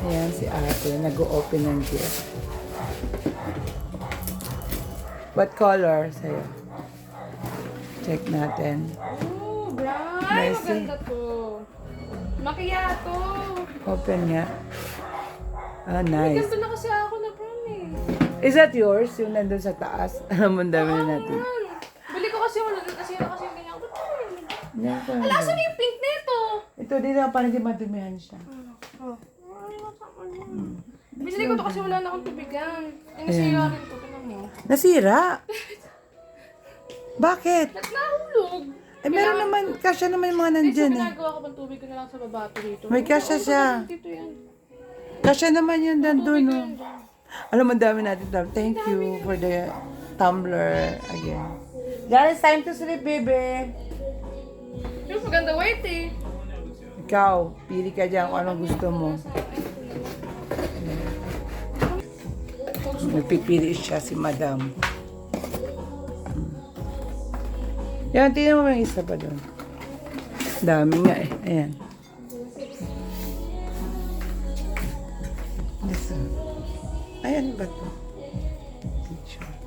Ayan si ate, nag-open ng gift. What color sa'yo? Check natin. Oh, bright. Nice, Maganda to. Macchiato. Open nga. Ah, nice. ganito na kasi ako na prom eh. Is that yours? Yung nandun sa taas? Alam mo, ang dami na natin. Bili ko kasi wala kasi na kasi yung ganyan. Ba't yun? Yan pa. Ala, saan yung pink nito? Ito na parang di madumihan siya. Oh. Binili ko to kasi wala na akong tubigan. Eh, nasira rin to. Tingnan mo. Nasira? Bakit? At nahulog. Eh, meron naman, kasya naman yung mga Eh, so nandyan eh. ginagawa ko pang tubig ko na lang sa baba to dito. May kasya siya. Dito yan. Kasya naman yun nandun, no? Alam mo, ang dami natin. tam- Thank you for the tumbler again. Yan, it's time to sleep, baby. Yung maganda white eh. Ikaw, pili ka dyan kung anong gusto mo. Nagpipili siya si madam. Yan, tingnan mo yung isa pa doon. Dami nga eh. Ayan. Ayan ba to? Picture.